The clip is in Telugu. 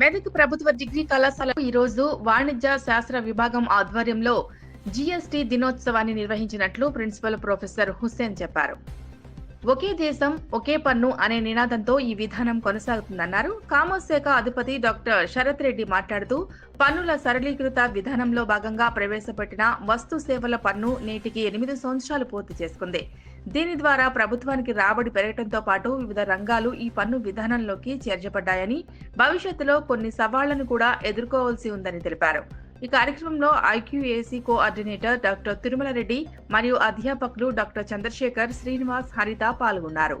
మెదక్ ప్రభుత్వ డిగ్రీ కళాశాల ఈ రోజు వాణిజ్య శాస్త్ర విభాగం ఆధ్వర్యంలో జీఎస్టీ దినోత్సవాన్ని నిర్వహించినట్లు ప్రిన్సిపల్ ప్రొఫెసర్ హుస్సేన్ చెప్పారు. ఒకే దేశం ఒకే పన్ను అనే నినాదంతో ఈ విధానం కొనసాగుతుందన్నారు. కామర్స్ శాఖ అధిపతి డాక్టర్ శరత్ రెడ్డి మాట్లాడుతూ పన్నుల సరళీకృత విధానంలో భాగంగా ప్రవేశపెట్టిన వస్తు సేవల పన్ను నేటికి ఎనిమిది సంవత్సరాలు పూర్తి చేసుకుంది. దీని ద్వారా ప్రభుత్వానికి రాబడి పెరగడంతో పాటు వివిధ రంగాలు ఈ పన్ను విధానంలోకి చేర్చబడ్డాయని భవిష్యత్తులో కొన్ని సవాళ్ళను కూడా ఎదుర్కోవాల్సి ఉందని తెలిపారు. ఈ కార్యక్రమంలో IQAC coordinator doctor Tirumala Reddy మరియు అధ్యాపకులు డాక్టర్ చంద్రశేఖర్ శ్రీనివాస్ హరిత పాల్గొన్నారు.